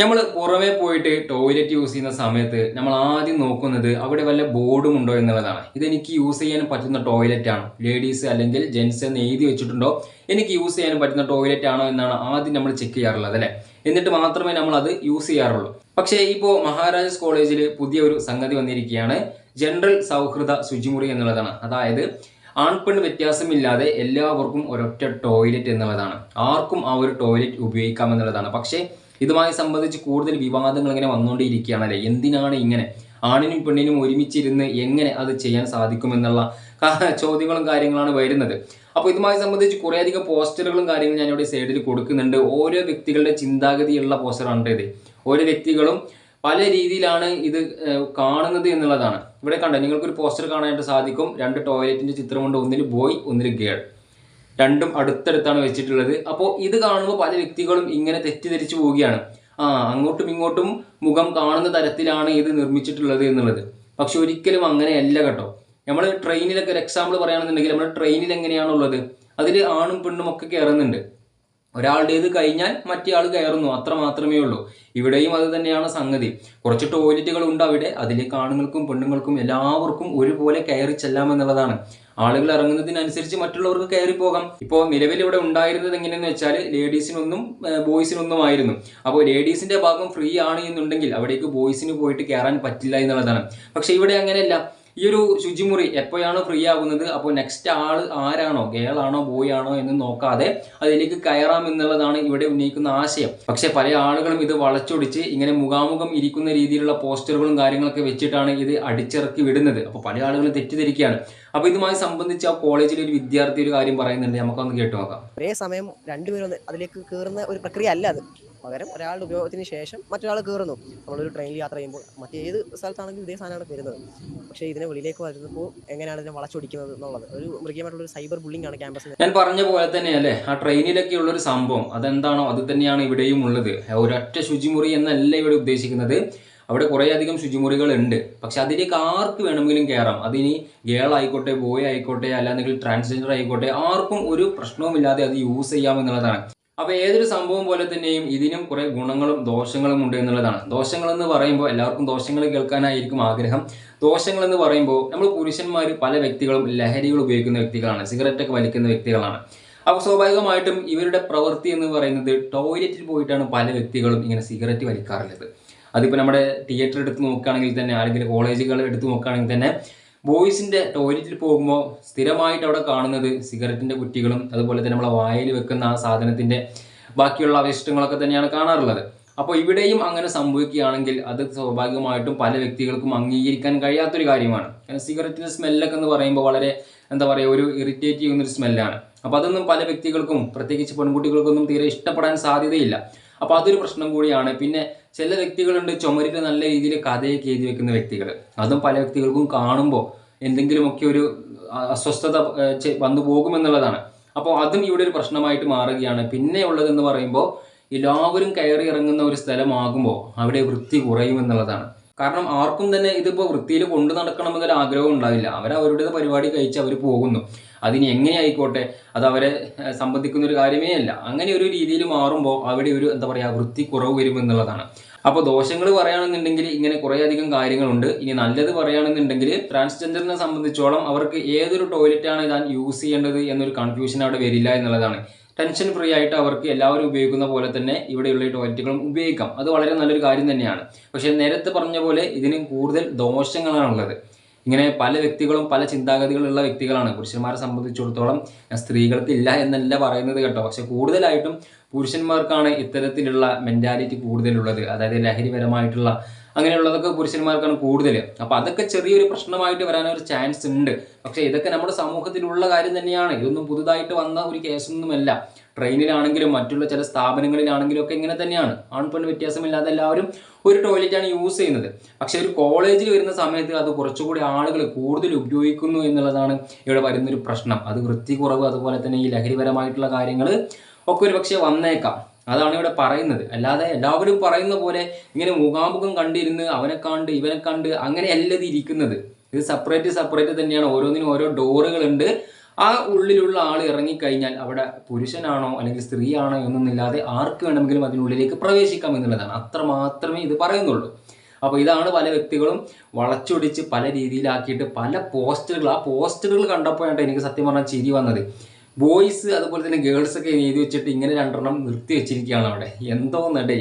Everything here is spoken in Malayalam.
നമ്മൾ പുറമേ പോയിട്ട് ടോയ്ലറ്റ് യൂസ് ചെയ്യുന്ന സമയത്ത് നമ്മൾ ആദ്യം നോക്കുന്നത് അവിടെ വല്ല ബോർഡും ഉണ്ടോ എന്നുള്ളതാണ്. ഇതെനിക്ക് യൂസ് ചെയ്യാൻ പറ്റുന്ന ടോയ്ലറ്റ് ആണോ? ലേഡീസ് അല്ലെങ്കിൽ ജെൻസ് എന്ന് എഴുതി വെച്ചിട്ടുണ്ടോ? എനിക്ക് യൂസ് ചെയ്യാൻ പറ്റുന്ന ടോയ്ലറ്റ് ആണോ എന്നാണ് ആദ്യം നമ്മൾ ചെക്ക് ചെയ്യാറുള്ളത് അല്ലേ? എന്നിട്ട് മാത്രമേ നമ്മൾ അത് യൂസ് ചെയ്യാറുള്ളൂ. പക്ഷേ ഇപ്പോൾ മഹാരാജാസ് കോളേജിൽ പുതിയ ഒരു സംഗതി വന്നിരിക്കുകയാണ്. ജനറൽ സൗഹൃദ ശുചിമുറി എന്നുള്ളതാണ്. അതായത് ആൺപെൺ വ്യത്യാസമില്ലാതെ എല്ലാവർക്കും ഒരൊറ്റ ടോയ്ലറ്റ് എന്നുള്ളതാണ്. ആർക്കും ആ ഒരു ടോയ്ലറ്റ് ഉപയോഗിക്കാം എന്നുള്ളതാണ് പക്ഷേ ഇതുമായി സംബന്ധിച്ച് കൂടുതൽ വിവാദങ്ങൾ ഇങ്ങനെ വന്നുകൊണ്ടിരിക്കുകയാണല്ലേ എന്തിനാണ് ഇങ്ങനെ ആണിനും പെണ്ണിനും ഒരുമിച്ചിരുന്ന് എങ്ങനെ അത് ചെയ്യാൻ സാധിക്കുമെന്നുള്ള ചോദ്യങ്ങളും കാര്യങ്ങളാണ് വരുന്നത്. അപ്പോൾ ഇതുമായി സംബന്ധിച്ച് കുറേയധികം പോസ്റ്ററുകളും കാര്യങ്ങളും ഞാൻ ഇവിടെ സൈഡിൽ കൊടുക്കുന്നുണ്ട്. ഓരോ വ്യക്തികളുടെ ചിന്താഗതിയുള്ള പോസ്റ്ററാണ് ഇത്. ഓരോ വ്യക്തികളും പല രീതിയിലാണ് ഇത് കാണുന്നത് എന്നുള്ളതാണ്. ഇവിടെ കണ്ടോ നിങ്ങൾക്കൊരു പോസ്റ്റർ കാണാനായിട്ട് സാധിക്കും. രണ്ട് ടോയ്ലറ്റിന്റെ ചിത്രമുണ്ട് ഒന്നിൽ ബോയ് ഒന്നിൽ ഗേൾ. രണ്ടും അടുത്തടുത്താണ് വെച്ചിട്ടുള്ളത്. അപ്പോൾ ഇത് കാണുമ്പോൾ പല വ്യക്തികളും ഇങ്ങനെ തെറ്റിദ്ധരിച്ചു പോവുകയാണ്. ആ അങ്ങോട്ടും ഇങ്ങോട്ടും മുഖം കാണുന്ന തരത്തിലാണ് ഇത് നിർമ്മിച്ചിട്ടുള്ളത് എന്നുള്ളത്. പക്ഷെ ഒരിക്കലും അങ്ങനെയല്ല കേട്ടോ. നമ്മൾ ട്രെയിനിലൊക്കെ ഒരു എക്സാമ്പിൾ പറയുകയാണെന്നുണ്ടെങ്കിൽ നമ്മൾ ട്രെയിനിൽ എങ്ങനെയാണുള്ളത്? അതിൽ ആണും പെണ്ണും ഒക്കെ കയറുന്നുണ്ട് ഒരാളുടേത് കഴിഞ്ഞാൽ മറ്റേ ആൾ കയറുന്നു. അത്ര മാത്രമേ ഉള്ളൂ. ഇവിടെയും അത് തന്നെയാണ് സംഗതി. കുറച്ച് ടോയ്ലറ്റുകൾ ഉണ്ട് അവിടെ. അതിലേക്ക് ആണുങ്ങൾക്കും പെണ്ണുങ്ങൾക്കും എല്ലാവർക്കും ഒരുപോലെ കയറി ചെല്ലാമെന്നുള്ളതാണ് ആളുകൾ ഇറങ്ങുന്നതിനനുസരിച്ച് മറ്റുള്ളവർക്ക് കയറി പോകാം. ഇപ്പോൾ നിലവിൽ ഇവിടെ ഉണ്ടായിരുന്നത് എങ്ങനെയെന്ന് വെച്ചാൽ ലേഡീസിനൊന്നും ബോയ്സിനൊന്നും ആയിരുന്നു. അപ്പോൾ ലേഡീസിന്റെ ഭാഗം ഫ്രീ ആണ് എന്നുണ്ടെങ്കിൽ അവിടേക്ക് ബോയ്സിന് പോയിട്ട് കയറാൻ പറ്റില്ല എന്നുള്ളതാണ്. പക്ഷെ ഇവിടെ അങ്ങനെയല്ല. ഈ ഒരു ശുചിമുറി എപ്പോഴാണ് ഫ്രീ ആകുന്നത് അപ്പോൾ നെക്സ്റ്റ് ആൾ ആരാണോ ഗേൾ ആണോ ബോയ് ആണോ എന്ന് നോക്കാതെ അതിലേക്ക് കയറാം എന്നുള്ളതാണ് ഇവിടെ ഉന്നയിക്കുന്ന ആശയം. പക്ഷേ പല ആളുകളും ഇത് വളച്ചൊടിച്ച് ഇങ്ങനെ മുഖാമുഖം ഇരിക്കുന്ന രീതിയിലുള്ള പോസ്റ്ററുകളും കാര്യങ്ങളൊക്കെ വെച്ചിട്ടാണ് ഇത് അടിച്ചിറക്കി വിടുന്നത്. അപ്പോൾ പല ആളുകളും തെറ്റിദ്ധരിക്കുകയാണ്. അപ്പോൾ ഇതുമായി സംബന്ധിച്ച് ആ കോളേജിലെ ഒരു വിദ്യാർത്ഥി ഒരു കാര്യം പറയുന്നുണ്ട്. നമുക്കൊന്ന് കേട്ടു നോക്കാം. ഒരേ സമയം രണ്ടുപേരും അതിലേക്ക് കയറുന്ന ഒരു പ്രക്രിയ അല്ല അത്. പകരം ഒരാളുടെ ഉപയോഗത്തിന് ശേഷം മറ്റൊരാൾ കയറുന്നു. നമ്മളൊരു ട്രെയിനിൽ യാത്ര ചെയ്യുമ്പോൾ മറ്റേത് സ്ഥലത്താണെങ്കിലും ഇതേ സാധനമാണ് വരുന്നത്. പക്ഷേ ഇതിനെ വെളിയിലേക്ക് വരുന്നപ്പോൾ എങ്ങനെയാണ് ഇതിനെ വളച്ചൊടിക്കുന്നത് എന്നുള്ളത്? ഒരു മൃഗീയമായിട്ടുള്ള ഒരു സൈബർ ബുള്ളിംഗ് ആണ് ക്യാമ്പസിൽ ഞാൻ പറഞ്ഞ പോലെ തന്നെയല്ലേ ആ ട്രെയിനിലൊക്കെ ഉള്ളൊരു സംഭവം അതെന്താണോ അത് തന്നെയാണ് ഇവിടെയും ഉള്ളത്. ഒരൊറ്റ ശുചിമുറി എന്നല്ല ഇവിടെ ഉദ്ദേശിക്കുന്നത്. അവിടെ കുറേയധികം ശുചിമുറികൾ ഉണ്ട് പക്ഷെ അതിലേക്ക് ആർക്ക് വേണമെങ്കിലും കയറാം അതിനി ഗേൾ ആയിക്കോട്ടെ ബോയ് ആയിക്കോട്ടെ അല്ലാന്നെങ്കിൽ ട്രാൻസ്ജെൻഡർ ആയിക്കോട്ടെ ആർക്കും ഒരു പ്രശ്നവുമില്ലാതെ അത് യൂസ് ചെയ്യാം എന്നുള്ളതാണ്. അപ്പൊ ഏതൊരു സംഭവം പോലെ തന്നെയും ഇതിനും കുറെ ഗുണങ്ങളും ദോഷങ്ങളും ഉണ്ട് എന്നുള്ളതാണ്. ദോഷങ്ങൾ എന്ന് പറയുമ്പോൾ എല്ലാവർക്കും ദോഷങ്ങൾ കേൾക്കാനായിരിക്കും ആഗ്രഹം. ദോഷങ്ങൾ എന്ന് പറയുമ്പോൾ നമ്മൾ പുരുഷന്മാർ പല വ്യക്തികളും ലഹരികൾ ഉപയോഗിക്കുന്ന വ്യക്തികളാണ് സിഗരറ്റ് ഒക്കെ വലിക്കുന്ന വ്യക്തികളാണ്. അപ്പോൾ സ്വാഭാവികമായിട്ടും ഇവരുടെ പ്രവൃത്തി എന്ന് പറയുന്നത് ടോയ്ലറ്റിൽ പോയിട്ടാണ് പല വ്യക്തികളും ഇങ്ങനെ സിഗരറ്റ് വലിക്കാറുള്ളത്. അതിപ്പോൾ നമ്മുടെ തിയേറ്റർ എടുത്ത് നോക്കുകയാണെങ്കിൽ തന്നെ അല്ലെങ്കിൽ കോളേജുകൾ എടുത്ത് നോക്കുകയാണെങ്കിൽ തന്നെ ബോയ്സിന്റെ ടോയ്ലറ്റിൽ പോകുമ്പോൾ സ്ഥിരമായിട്ട് അവിടെ കാണുന്നത് സിഗരറ്റിന്റെ കുറ്റികളും അതുപോലെ തന്നെ നമ്മളെ വായിൽ വെക്കുന്ന ആ സാധനത്തിന്റെ ബാക്കിയുള്ള അവശിഷ്ടങ്ങളൊക്കെ തന്നെയാണ് കാണാറുള്ളത്. അപ്പോൾ ഇവിടെയും അങ്ങനെ സംഭവിക്കുകയാണെങ്കിൽ അത് സ്വാഭാവികമായിട്ടും പല വ്യക്തികൾക്കും അംഗീകരിക്കാൻ കഴിയാത്തൊരു കാര്യമാണ്. കാരണം സിഗരറ്റിന്റെ സ്മെല്ലൊക്കെ എന്ന് പറയുമ്പോൾ വളരെ എന്താ പറയുക ഒരു ഇറിറ്റേറ്റ് ചെയ്യുന്നൊരു സ്മെല്ലാണ് അപ്പോൾ അതൊന്നും പല വ്യക്തികൾക്കും പ്രത്യേകിച്ച് പെൺകുട്ടികൾക്കൊന്നും തീരെ ഇഷ്ടപ്പെടാൻ സാധ്യതയില്ല. അപ്പോൾ അതൊരു പ്രശ്നം കൂടിയാണ്. പിന്നെ ചില വ്യക്തികളുണ്ട് ചുമരിൽ നല്ല രീതിയിൽ കഥയൊക്കെ എഴുതി വെക്കുന്ന വ്യക്തികൾ അതും പല വ്യക്തികൾക്കും കാണുമ്പോൾ എന്തെങ്കിലുമൊക്കെ ഒരു അസ്വസ്ഥത വന്നു പോകുമെന്നുള്ളതാണ്. അപ്പോൾ അതും ഇവിടെ ഒരു പ്രശ്നമായിട്ട് മാറുകയാണ്. പിന്നെ ഉള്ളതെന്ന് പറയുമ്പോൾ എല്ലാവരും കയറി ഇറങ്ങുന്ന ഒരു സ്ഥലമാകുമ്പോൾ അവിടെ വൃത്തി കുറയുമെന്നുള്ളതാണ്. കാരണം ആർക്കും തന്നെ ഇതിപ്പോൾ വൃത്തിയിൽ കൊണ്ടു നടക്കണമെന്നൊരു ആഗ്രഹം ഉണ്ടാവില്ല. അവർ അവരുടേത് പരിപാടി കഴിച്ച് അവർ പോകുന്നു. അതിന് എങ്ങനെ ആയിക്കോട്ടെ? അത് അവരെ സംബന്ധിക്കുന്ന ഒരു കാര്യമേ അല്ല. അങ്ങനെ ഒരു രീതിയിൽ മാറുമ്പോൾ അവിടെ ഒരു എന്താ പറയുക വൃത്തി കുറവ് വരുമെന്നുള്ളതാണ്. അപ്പോൾ ദോഷങ്ങൾ പറയുകയാണെന്നുണ്ടെങ്കിൽ ഇങ്ങനെ കുറേയധികം കാര്യങ്ങളുണ്ട്. ഇനി നല്ലത് പറയുകയാണെന്നുണ്ടെങ്കിൽ ട്രാൻസ്ജെൻഡറിനെ സംബന്ധിച്ചോളം അവർക്ക് ഏതൊരു ടോയ്ലറ്റാണ് ഞാൻ യൂസ് ചെയ്യേണ്ടത് എന്നൊരു കൺഫ്യൂഷൻ അവിടെ വരില്ല എന്നുള്ളതാണ്. ടെൻഷൻ ഫ്രീ ആയിട്ട് അവർക്ക് എല്ലാവരും ഉപയോഗിക്കുന്ന പോലെ തന്നെ ഇവിടെയുള്ള ടോയ്ലറ്റുകളും ഉപയോഗിക്കാം. അത് വളരെ നല്ലൊരു കാര്യം തന്നെയാണ്. പക്ഷേ നേരത്തെ പറഞ്ഞ പോലെ ഇതിനും കൂടുതൽ ദോഷങ്ങളാണുള്ളത് ഇങ്ങനെ പല വ്യക്തികളും പല ചിന്താഗതികളുള്ള വ്യക്തികളാണ്. പുരുഷന്മാരെ സംബന്ധിച്ചിടത്തോളം സ്ത്രീകൾക്ക് ഇല്ല എന്നല്ല പറയുന്നത് കേട്ടോ. പക്ഷെ കൂടുതലായിട്ടും പുരുഷന്മാർക്കാണ് ഇത്തരത്തിലുള്ള മെന്റാലിറ്റി കൂടുതലുള്ളത്. അതായത് ലഹരിപരമായിട്ടുള്ള അങ്ങനെയുള്ളതൊക്കെ പുരുഷന്മാർക്കാണ് കൂടുതൽ അപ്പോൾ അതൊക്കെ ചെറിയൊരു പ്രശ്നമായിട്ട് വരാനൊരു ചാൻസ് ഉണ്ട്. പക്ഷേ ഇതൊക്കെ നമ്മുടെ സമൂഹത്തിലുള്ള കാര്യം തന്നെയാണ്. ഇതൊന്നും പുതുതായിട്ട് വന്ന ഒരു കേസൊന്നുമല്ല. ട്രെയിനിലാണെങ്കിലും മറ്റുള്ള ചില സ്ഥാപനങ്ങളിലാണെങ്കിലും ഒക്കെ ഇങ്ങനെ തന്നെയാണ്. ആൺപെൺ വ്യത്യാസമില്ലാതെ എല്ലാവരും ഒരു ടോയ്ലറ്റാണ് യൂസ് ചെയ്യുന്നത്. പക്ഷേ ഒരു കോളേജിൽ വരുന്ന സമയത്ത് അത് കുറച്ചുകൂടി ആളുകൾ കൂടുതൽ ഉപയോഗിക്കുന്നു എന്നുള്ളതാണ് ഇവിടെ വരുന്നൊരു പ്രശ്നം. അത് വൃത്തി കുറവ് അതുപോലെ തന്നെ ഈ ലഹരിപരമായിട്ടുള്ള കാര്യങ്ങൾ ഒക്കെ ഒരു പക്ഷേ വന്നേക്കാം. അതാണ് ഇവിടെ പറയുന്നത്. അല്ലാതെ എല്ലാവരും പറയുന്ന പോലെ ഇങ്ങനെ മുഖാമുഖം കണ്ടിരുന്ന് അവനെ കണ്ട് ഇവനെ കണ്ട് അങ്ങനെയല്ല ഇത് ഇരിക്കുന്നത്. ഇത് സെപ്പറേറ്റ് സെപ്പറേറ്റ് തന്നെയാണ്. ഓരോന്നിനും ഓരോ ഡോറുകളുണ്ട് ആ ഉള്ളിലുള്ള ആൾ ഇറങ്ങിക്കഴിഞ്ഞാൽ അവിടെ പുരുഷനാണോ അല്ലെങ്കിൽ സ്ത്രീയാണോ എന്നൊന്നില്ലാതെ ആർക്ക് വേണമെങ്കിലും അതിനുള്ളിലേക്ക് പ്രവേശിക്കാം എന്നുള്ളതാണ്. അത്ര മാത്രമേ ഇത് പറയുന്നുള്ളൂ. അപ്പോൾ ഇതാണ് പല വ്യക്തികളും വളച്ചൊടിച്ച് പല രീതിയിലാക്കിയിട്ട് പല പോസ്റ്ററുകൾ. ആ പോസ്റ്ററുകൾ കണ്ടപ്പോഴാണ് എനിക്ക് സത്യം പറഞ്ഞാൽ ചിരി വന്നത്. ബോയ്സ് അതുപോലെ തന്നെ ഗേൾസ് ഒക്കെ എഴുതി വെച്ചിട്ട് ഇങ്ങനെ രണ്ടെണ്ണം നിർത്തി വെച്ചിരിക്കുകയാണ് അവിടെ. എന്തോന്നടേ